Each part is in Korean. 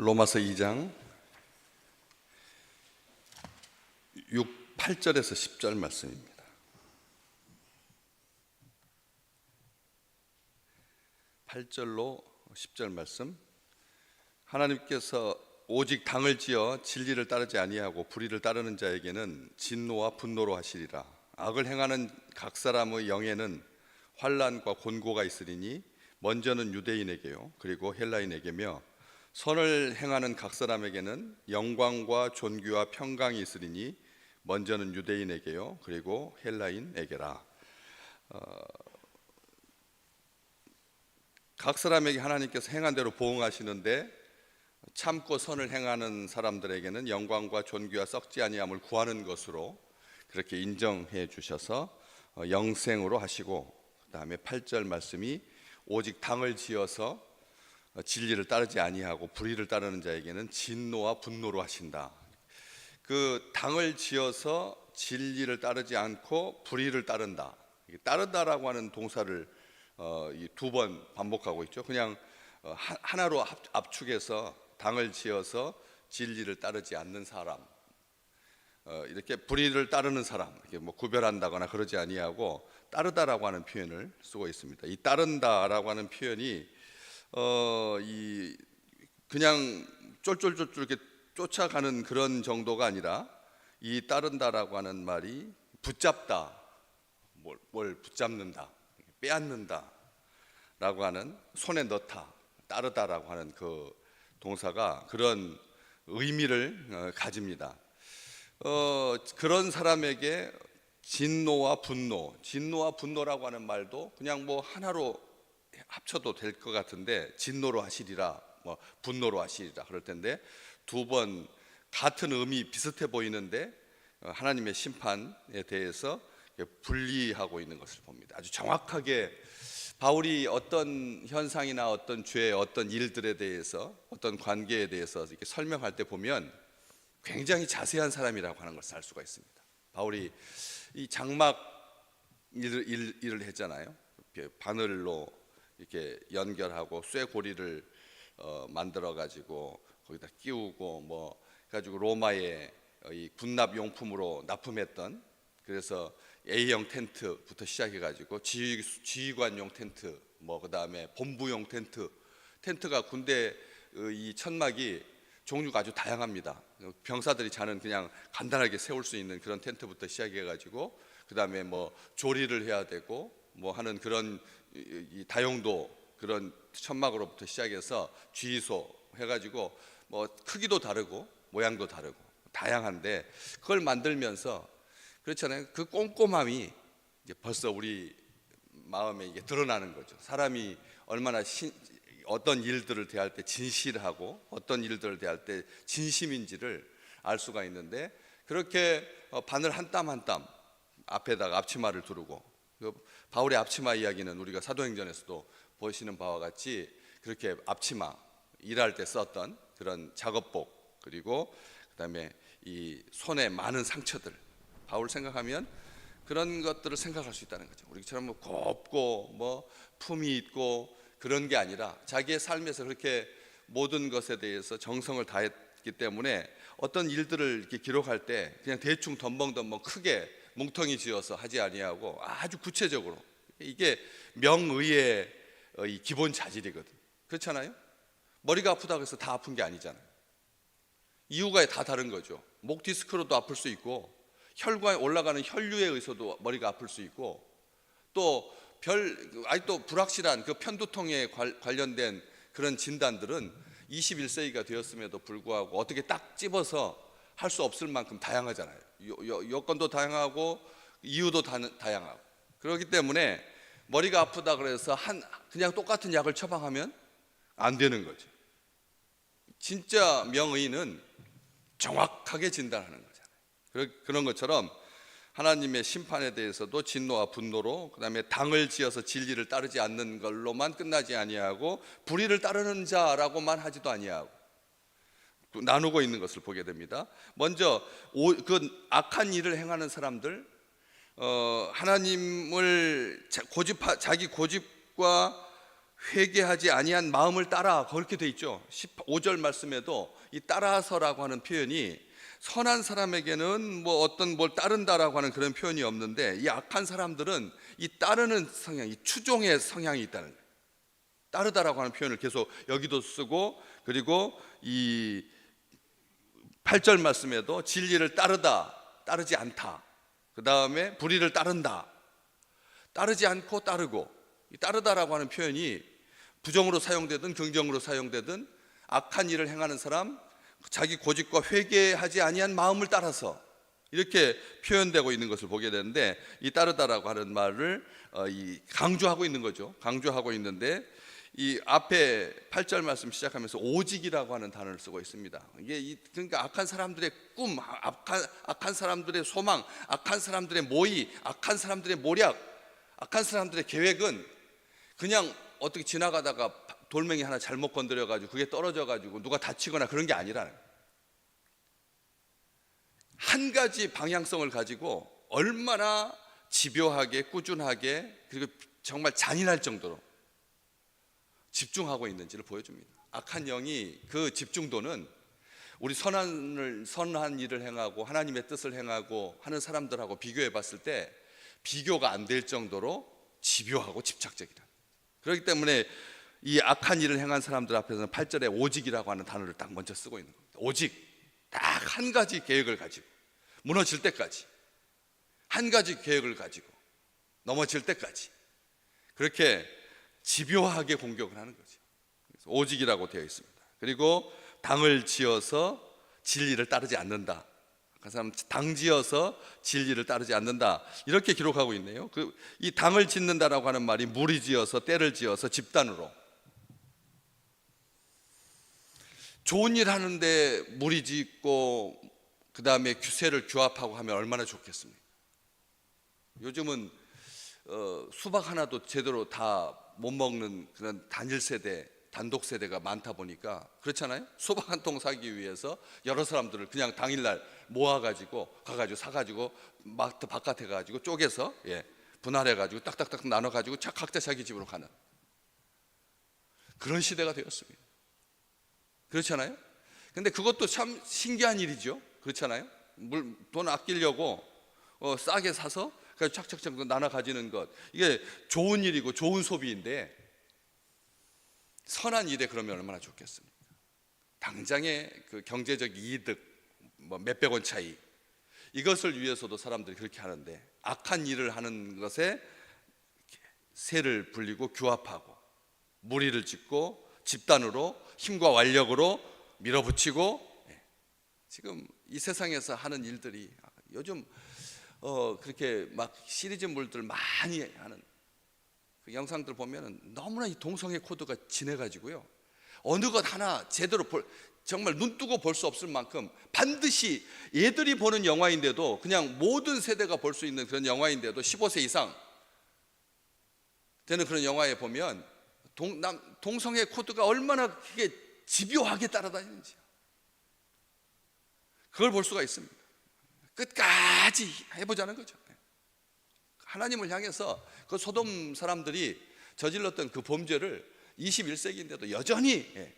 로마서 2장 6, 8절에서 10절 말씀입니다. 8절로 10절 말씀. 하나님께서 오직 당을 지어 진리를 따르지 아니하고 불의를 따르는 자에게는 진노와 분노로 하시리라. 악을 행하는 각 사람의 영에는 환란과 곤고가 있으리니 먼저는 유대인에게요 그리고 헬라인에게며 선을 행하는 각 사람에게는 영광과 존귀와 평강이 있으리니 먼저는 유대인에게요 그리고 헬라인에게라. 어, 각 사람에게 하나님께서 행한 대로 보응하시는데 참고 선을 행하는 사람들에게는 영광과 존귀와 썩지 아니함을 구하는 것으로 그렇게 인정해 주셔서 어, 영생으로 하시고 그다음에 8절 말씀이 오직 당을 지어서 어, 진리를 따르지 아니하고 불의를 따르는 자에게는 진노와 분노로 하신다. 그 당을 지어서 진리를 따르지 않고 불의를 따른다. 이게 따른다라고 하는 동사를 어, 두번 반복하고 있죠. 그냥 어, 하- 하나로 합- 압축해서 당을 지어서 진리를 따르지 않는 사람, 어, 이렇게 불의를 따르는 사람, 이렇게 뭐 구별한다거나 그러지 아니하고 따르다라고 하는 표현을 쓰고 있습니다. 이 따른다라고 하는 표현이 어, 이 그냥 쫄쫄쫄쫄 이렇게 쫓아가는 그런 정도가 아니라 이 따른다라고 하는 말이 붙잡다, 뭘, 뭘 붙잡는다, 빼앗는다라고 하는 손에 넣다, 따르다라고 하는 그 동사가 그런 의미를 어, 가집니다. 어, 그런 사람에게 진노와 분노, 진노와 분노라고 하는 말도 그냥 뭐 하나로 합쳐도 될 것 같은데 진노로 하시리라, 뭐 분노로 하시리라 그럴 텐데 두 번 같은 의미 비슷해 보이는데 어, 하나님의 심판에 대해서 분리하고 있는 것을 봅니다. 아주 정확하게 바울이 어떤 현상이나 어떤 죄, 어떤 일들에 대해서 어떤 관계에 대해서 이렇게 설명할 때 보면 굉장히 자세한 사람이라고 하는 것을 알 수가 있습니다. 바울이 이 장막 일을, 일, 일을 했잖아요. 바늘로 이렇게 연결하고 쇠고리를 어, 만들어 가지고 거기다 끼우고 뭐 가지고 로마의 어, 이 군납 용품으로 납품했던 그래서 A형 텐트부터 시작해 가지고 지휘, 지휘관용 텐트 뭐 그다음에 본부용 텐트 텐트가 군대 어, 이 천막이 종류가 아주 다양합니다. 병사들이 자는 그냥 간단하게 세울 수 있는 그런 텐트부터 시작해 가지고 그다음에 뭐 조리를 해야 되고 뭐 하는 그런 이- 이 다용도 그런 천막으로부터 시작해서 주의소 해 가지고 뭐 크기도 다르고 모양도 다르고 다양한데 그걸 만들면서 그렇잖아요. 그 꼼꼼함이 이제 벌써 우리 마음에 이게 드러나는 거죠. 사람이 얼마나 신, 어떤 일들을 대할 때 진실하고 어떤 일들을 대할 때 진심인지를 알 수가 있는데 그렇게 어, 바늘 한 땀 한 땀 앞에다가 앞치마를 두르고 그 바울의 앞치마 이야기는 우리가 사도행전에서도 보시는 바와 같이 그렇게 앞치마 일할 때 썼던 그런 작업복 그리고 그다음에 이 손에 많은 상처들 바울 생각하면 그런 것들을 생각할 수 있다는 거죠. 우리처럼 뭐 곱고 뭐 품이 있고 그런 게 아니라 자기의 삶에서 그렇게 모든 것에 대해서 정성을 다했기 때문에 어떤 일들을 이렇게 기록할 때 그냥 대충 덤벙덤벙 크게 뭉텅이 지어서 하지 아니하고 아주 구체적으로 이게 명의의 어, 이 기본 자질이거든. 그렇잖아요? 머리가 아프다고 해서 다 아픈 게 아니잖아요. 이유가 다 다른 거죠. 목 디스크로도 아플 수 있고 혈관에 올라가는 혈류에 의해서도 머리가 아플 수 있고 또 별 아니 또 불확실한 그 편두통에 관- 관련된 그런 진단들은 21세기가 되었음에도 불구하고 어떻게 딱 집어서 할 수 없을 만큼 다양하잖아요. 요, 요, 여 건도 다양하고 이유도 다, 다양하고 그렇기 때문에 머리가 아프다 그래서 한 그냥 똑같은 약을 처방하면 안 되는 거죠. 진짜 명의는 정확하게 진단하는 거잖아요. 그런 것처럼 하나님의 심판에 대해서도 진노와 분노로 그다음에 당을 지어서 진리를 따르지 않는 걸로만 끝나지 아니하고 불의를 따르는 자라고만 하지도 아니하고 또 나누고 있는 것을 보게 됩니다. 먼저 오- 그 악한 일을 행하는 사람들 어, 하나님을 자- 고집 자기 고집과 회개하지 아니한 마음을 따라 그렇게 돼 있죠. 15절 말씀에도 이 따라서라고 하는 표현이 선한 사람에게는 뭐 어떤 뭘 따른다라고 하는 그런 표현이 없는데 이 악한 사람들은 이 따르는 성향, 이 추종의 성향이 있다는 거예요. 따르다라고 하는 표현을 계속 여기도 쓰고 그리고 이 8절 말씀에도 진리를 따르다, 따르지 않다. 그 다음에 불의를 따른다. 따르지 않고 따르고 이 따르다라고 하는 표현이 부정으로 사용되든 긍정으로 사용되든 악한 일을 행하는 사람 자기 고집과 회개하지 아니한 마음을 따라서 이렇게 표현되고 있는 것을 보게 되는데 이 따르다라고 하는 말을 어, 이 강조하고 있는 거죠. 강조하고 있는데 이 앞에 8절 말씀 시작하면서 오직이라고 하는 단어를 쓰고 있습니다. 이게 이- 그러니까 악한 사람들의 꿈, 악한, 악한 사람들의 소망, 악한 사람들의 모의, 악한 사람들의 모략, 악한 사람들의 계획은 그냥 어떻게 지나가다가 돌멩이 하나 잘못 건드려 가지고 그게 떨어져 가지고 누가 다치거나 그런 게 거예요. 한 가지 방향성을 가지고 얼마나 집요하게 꾸준하게 그리고 정말 잔인할 정도로 집중하고 있는지를 보여줍니다. 악한 영이 그 집중도는 우리 선한을 선한 일을 행하고 하나님의 뜻을 행하고 하는 사람들하고 비교해 봤을 때 비교가 안 될 정도로 집요하고 집착적이다. 그렇기 때문에 이 악한 일을 행한 사람들 앞에서는 8절에 오직이라고 하는 단어를 딱 먼저 쓰고 있는 겁니다. 오직 딱 한 가지 계획을 가지고 무너질 때까지 한 가지 계획을 가지고 넘어질 때까지 그렇게 집요하게 공격을 하는 거죠. 오직이라고 되어 있습니다. 그리고 당을 지어서 진리를 따르지 않는다. 그 사람 당 지어서 진리를 따르지 않는다. 이렇게 기록하고 있네요. 그 이 당을 짓는다라고 하는 말이 무리 지어서 때를 지어서 집단으로 좋은 일 하는데 무리 짓고 그 다음에 규세를 규합하고 하면 얼마나 좋겠습니까? 요즘은 어, 수박 하나도 제대로 다 못 먹는 그런 단일 세대, 단독 세대가 많다 보니까 그렇잖아요. 수박 한 통 사기 위해서 여러 사람들을 그냥 당일날 모아가지고 가가지고 사가지고 마트 바깥에 가가지고 쪼개서 예, 분할해가지고 딱딱딱 나눠가지고 자- 각자 자기 집으로 가는 그런 시대가 되었습니다. 그렇잖아요. 근데 그것도 참 신기한 일이죠. 그렇잖아요. 물, 돈 아끼려고 어, 싸게 사서 그냥 착착착 나눠 가지는 것 이게 좋은 일이고 좋은 소비인데 선한 일에 그러면 얼마나 좋겠습니까? 당장의 그 경제적 이득 뭐 몇백 원 차이 이것을 위해서도 사람들이 그렇게 하는데 악한 일을 하는 것에 세를 불리고 규합하고 무리를 짓고 집단으로 힘과 완력으로 밀어붙이고 예. 지금 이 세상에서 하는 일들이 요즘 어 그렇게 막 시리즈물들 많이 하는 그 영상들 보면은 너무나 이 동성애 코드가 진해가지고요 어느 것 하나 제대로 볼 정말 눈 뜨고 볼 수 없을 만큼 반드시 얘들이 보는 영화인데도 그냥 모든 세대가 볼 수 있는 그런 영화인데도 15세 이상 되는 그런 영화에 보면 동, 남, 동성애 코드가 얼마나 그게 집요하게 따라다니는지 그걸 볼 수가 있습니다. 끝까지 해보자는 거죠. 하나님을 향해서 그 소돔 사람들이 저질렀던 그 범죄를 21세기인데도 여전히 예,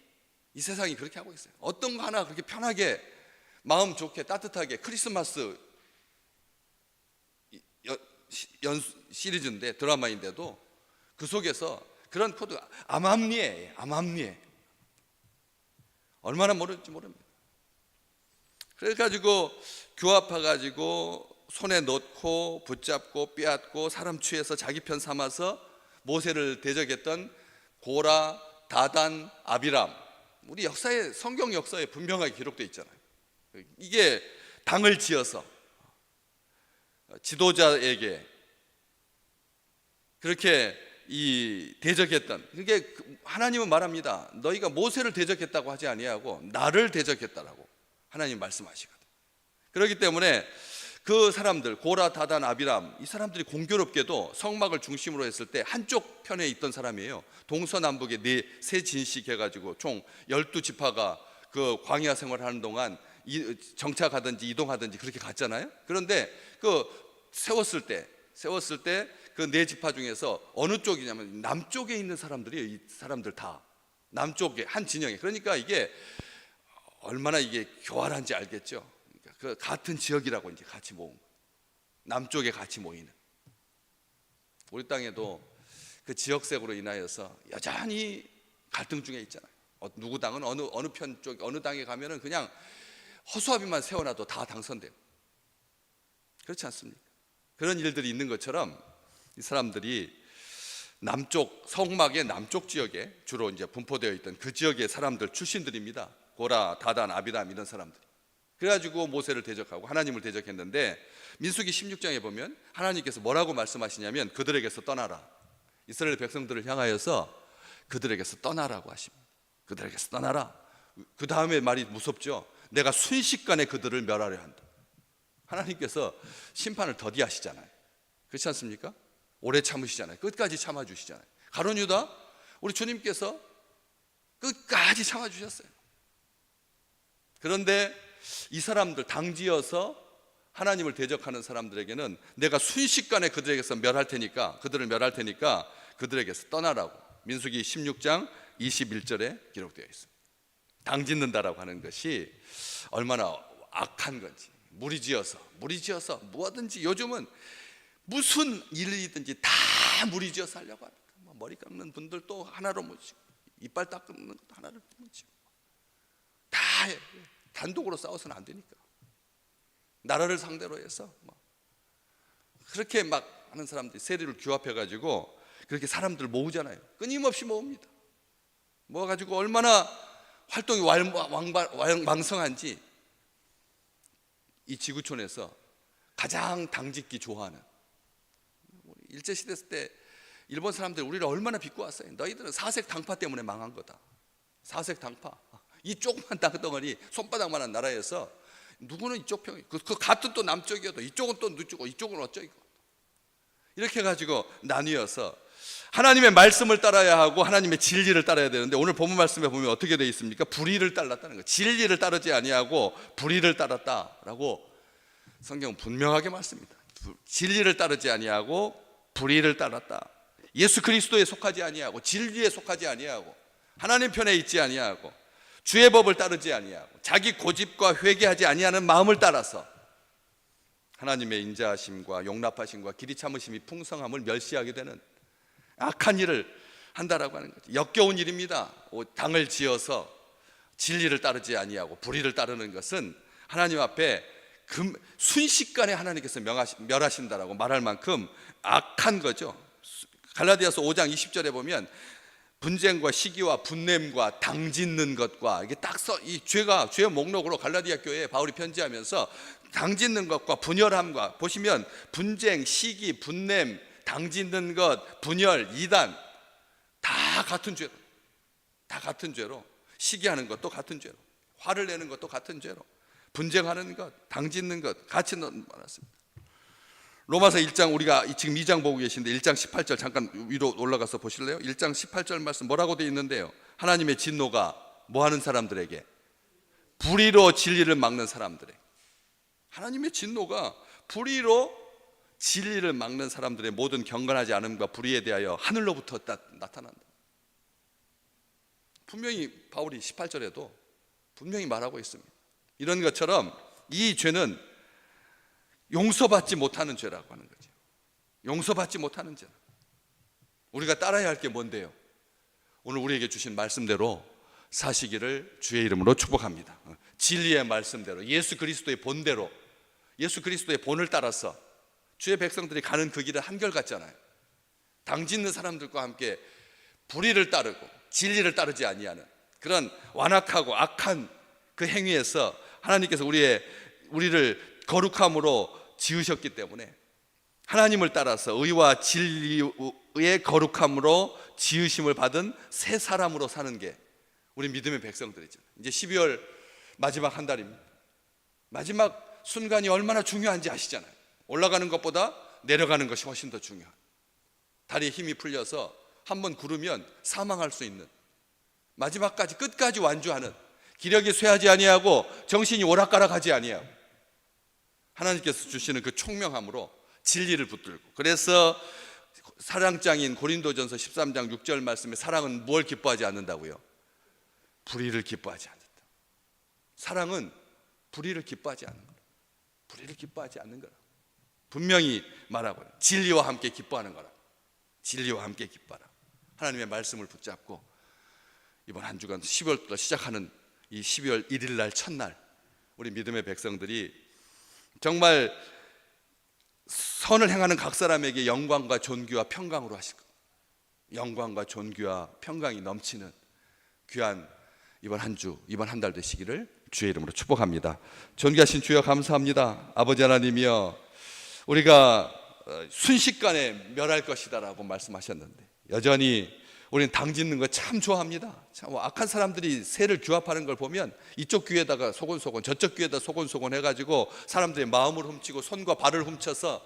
이 세상이 그렇게 하고 있어요. 어떤 거 하나 그렇게 편하게 마음 좋게 따뜻하게 크리스마스 이- 연, 시리즈인데 드라마인데도 그 속에서 그런 코드 암암리에 암암리에 얼마나 모를지 모릅니다. 그래가지고 규합해가지고 손에 넣고 붙잡고 빼앗고 사람 취해서 자기 편 삼아서 모세를 대적했던 고라, 다단, 아비람 우리 역사에 성경 역사에 분명하게 기록되어 있잖아요. 이게 당을 지어서 지도자에게 그렇게 이 대적했던 그게 그 하나님은 말합니다. 너희가 모세를 대적했다고 하지 아니하고 나를 대적했다라고 하나님 말씀하시거든. 그렇기 때문에 그 사람들 고라 다단 아비람 이 사람들이 공교롭게도 성막을 중심으로 했을 때 한쪽 편에 있던 사람이에요. 동서남북에 네 세 진씩 해가지고 총 열두 지파가 그 광야 생활하는 동안 이- 정착하든지 이동하든지 그렇게 갔잖아요. 그런데 그 세웠을 때 세웠을 때 그 네 지파 중에서 어느 쪽이냐면 남쪽에 있는 사람들이 이 사람들 다 남쪽에 한 진영에 그러니까 이게 얼마나 이게 교활한지 알겠죠. 그러니까 그 같은 지역이라고 이제 같이 모은. 남쪽에 같이 모이는 우리 땅에도 그 지역색으로 인하여서 여전히 갈등 중에 있잖아요. 어, 누구 당은 어느 어느 편 쪽 어느 당에 가면은 그냥 허수아비만 세워놔도 다 당선돼요. 그렇지 않습니까? 그런 일들이 있는 것처럼 이 사람들이 남쪽 성막의 남쪽 지역에 주로 이제 분포되어 있던 그 지역의 사람들 출신들입니다. 고라, 다단, 아비람 이런 사람들. 그래가지고 모세를 대적하고 하나님을 대적했는데 민수기 16장에 보면 하나님께서 뭐라고 말씀하시냐면 그들에게서 떠나라. 이스라엘 백성들을 향하여서 그들에게서 떠나라고 하십니다. 그들에게서 떠나라. 그 다음에 말이 무섭죠. 내가 순식간에 그들을 멸하려 한다. 하나님께서 심판을 더디하시잖아요. 그렇지 않습니까? 오래 참으시잖아요. 끝까지 참아주시잖아요. 가론 유다, 우리 주님께서 끝까지 참아주셨어요. 그런데 이 사람들 당지어서 하나님을 대적하는 사람들에게는 내가 순식간에 그들에게서 멸할 테니까 그들을 멸할 테니까 그들에게서 떠나라고 민수기 16장 21절에 기록되어 있습니다. 당짓는다라고 하는 것이 얼마나 악한 건지 무리지어서 무리지어서 뭐든지 요즘은 무슨 일이든지 다 무리지어서 하려고 합니다. 뭐 머리 깎는 분들도 하나로 모시고 이빨 닦는 것도 하나로 모시고. 단독으로 싸워서는 안 되니까 나라를 상대로 해서 뭐 그렇게 막 하는 사람들이 세리를 규합해 가지고 그렇게 사람들 모으잖아요. 끊임없이 모읍니다. 모아 가지고 얼마나 활동이 왕성한지 이 지구촌에서 가장 당짓기 좋아하는 일제 시대 때 일본 사람들 우리를 얼마나 비꼬았어요. 너희들은 사색 당파 때문에 망한 거다. 사색 당파. 이 조그만 땅덩어리 손바닥만한 나라에서 누구는 이쪽 평이 그, 그 같은 또 남쪽이어도 이쪽은 또 누쪽고 이쪽은 어쩌고 이렇게 가지고 나뉘어서 하나님의 말씀을 따라야 하고 하나님의 진리를 따라야 되는데 오늘 본문 말씀에 보면 어떻게 되어 있습니까? 불의를 따랐다는 거. 진리를 따르지 아니하고 불의를 따랐다라고 성경은 분명하게 말씀합니다. 부- 진리를 따르지 아니하고 불의를 따랐다. 예수 그리스도에 속하지 아니하고 진리에 속하지 아니하고 하나님 편에 있지 아니하고 주의 법을 따르지 아니하고 자기 고집과 회개하지 아니하는 마음을 따라서 하나님의 인자하심과 용납하심과 길이 참으심이 풍성함을 멸시하게 되는 악한 일을 한다라고 하는 거죠. 역겨운 일입니다. 오, 당을 지어서 진리를 따르지 아니하고 불의를 따르는 것은 하나님 앞에 금, 순식간에 하나님께서 명하시, 멸하신다라고 말할 만큼 악한 거죠. 갈라디아서 5장 20절에 보면 분쟁과 시기와 분냄과 당짓는 것과 이게 딱 써 이 죄가 죄의 목록으로 갈라디아 교회에 바울이 편지하면서 당짓는 것과 분열함과 보시면 분쟁, 시기, 분냄, 당짓는 것, 분열, 이단 다 같은 죄로 다 같은 죄로 시기하는 것도 같은 죄로 화를 내는 것도 같은 죄로 분쟁하는 것, 당짓는 것 같이 말았습니다. 로마서 1장 우리가 지금 2장 보고 계신데 1장 18절 잠깐 위로 올라가서 보실래요? 1장 18절 말씀 뭐라고 되어 있는데요. 하나님의 진노가 뭐 하는 사람들에게 불의로 진리를 막는 사람들에게 하나님의 진노가 불의로 진리를 막는 사람들의 모든 경건하지 않음과 불의에 대하여 하늘로부터 딱 나타난다. 분명히 바울이 18절에도 분명히 말하고 있습니다. 이런 것처럼 이 죄는 용서받지 못하는 죄라고 하는 거죠. 용서받지 못하는 죄. 우리가 따라야 할 게 뭔데요? 오늘 우리에게 주신 말씀대로 사시기를 주의 이름으로 축복합니다. 어, 진리의 말씀대로 예수 그리스도의 본대로 예수 그리스도의 본을 따라서 주의 백성들이 가는 그 길은 한결같잖아요. 당짓는 사람들과 함께 불의를 따르고 진리를 따르지 아니하는 그런 완악하고 악한 그 행위에서 하나님께서 우리의 우리를 거룩함으로 지으셨기 때문에 하나님을 따라서 의와 진리의 거룩함으로 지으심을 받은 새 사람으로 사는 게 우리 믿음의 백성들이죠. 이제 12월 마지막 한 달입니다. 마지막 순간이 얼마나 중요한지 아시잖아요. 올라가는 것보다 내려가는 것이 훨씬 더 중요한. 다리에 힘이 풀려서 한번 구르면 사망할 수 있는 마지막까지 끝까지 완주하는 기력이 쇠하지 아니하고 정신이 오락가락하지 아니하고 하나님께서 주시는 그 총명함으로 진리를 붙들고 그래서 사랑장인 고린도전서 13장 6절 말씀에 사랑은 무엇 기뻐하지 않는다고요? 불의를 기뻐하지 않는다. 사랑은 불의를 기뻐하지 않는 거라. 불의를 기뻐하지 않는 거라. 분명히 말하고 진리와 함께 기뻐하는 거라. 진리와 함께 기뻐하라. 하나님의 말씀을 붙잡고 이번 한 주간 12월부터 시작하는 이 12월 1일 날 첫날 우리 믿음의 백성들이 정말 선을 행하는 각 사람에게 영광과 존귀와 평강으로 하실 것. 영광과 존귀와 평강이 넘치는 귀한 이번 한 주, 이번 한 달 되시기를 주의 이름으로 축복합니다. 존귀하신 주여 감사합니다. 아버지 하나님이여 우리가 어, 순식간에 멸할 것이다라고 말씀하셨는데 여전히 우리는 당 짓는 거 참 좋아합니다. 참 악한 사람들이 새를 규합하는 걸 보면 이쪽 귀에다가 소곤소곤 저쪽 귀에다 소곤소곤 해가지고 사람들의 마음을 훔치고 손과 발을 훔쳐서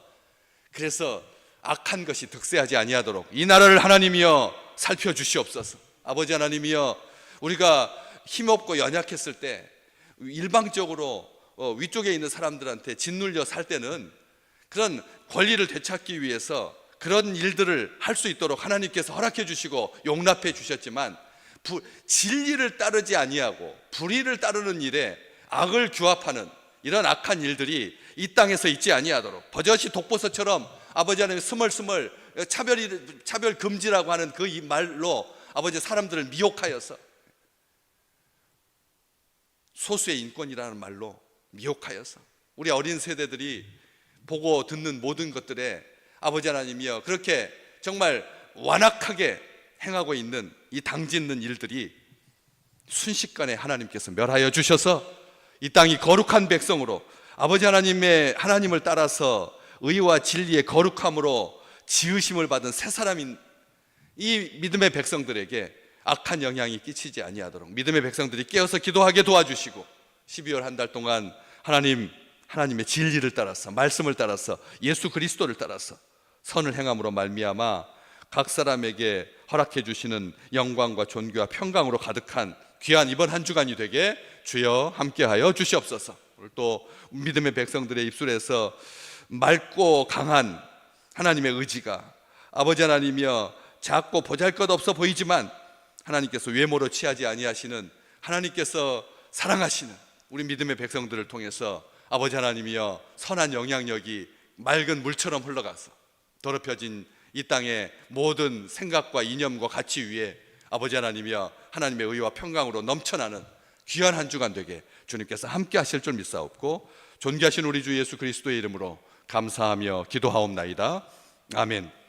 그래서 악한 것이 득세하지 아니하도록 이 나라를 하나님이여 살펴주시옵소서. 아버지 하나님이여 우리가 힘없고 연약했을 때 일방적으로 어, 위쪽에 있는 사람들한테 짓눌려 살 때는 그런 권리를 되찾기 위해서 그런 일들을 할 수 있도록 하나님께서 허락해 주시고 용납해 주셨지만 부, 진리를 따르지 아니하고 불의를 따르는 일에 악을 규합하는 이런 악한 일들이 이 땅에서 있지 아니하도록 버젓이 독보서처럼 아버지 하나님 스멀스멀 차별 차별 금지라고 하는 그이 말로 아버지 사람들을 미혹하여서 소수의 인권이라는 말로 미혹하여서 우리 어린 세대들이 보고 듣는 모든 것들에 아버지 하나님이여 그렇게 정말 완악하게 행하고 있는 이 당짓는 일들이 순식간에 하나님께서 멸하여 주셔서 이 땅이 거룩한 백성으로 아버지 하나님의 하나님을 따라서 의와 진리의 거룩함으로 지으심을 받은 새 사람인 이 믿음의 백성들에게 악한 영향이 끼치지 아니하도록 믿음의 백성들이 깨어서 기도하게 도와주시고 12월 한 달 동안 하나님 하나님의 진리를 따라서 말씀을 따라서 예수 그리스도를 따라서 선을 행함으로 말미암아 각 사람에게 허락해 주시는 영광과 존귀와 평강으로 가득한 귀한 이번 한 주간이 되게 주여 함께하여 주시옵소서. 오늘 또 믿음의 백성들의 입술에서 맑고 강한 하나님의 의지가 아버지 하나님이여 작고 보잘것없어 보이지만 하나님께서 외모로 취하지 아니하시는 하나님께서 사랑하시는 우리 믿음의 백성들을 통해서 아버지 하나님이여 선한 영향력이 맑은 물처럼 흘러가서 더럽혀진 이 땅의 모든 생각과 이념과 가치 위에 아버지 하나님이여 하나님의 의와 평강으로 넘쳐나는 귀한 한 주간 되게 주님께서 함께 하실 줄 믿사옵고 존귀하신 우리 주 예수 그리스도의 이름으로 감사하며 기도하옵나이다. 아멘.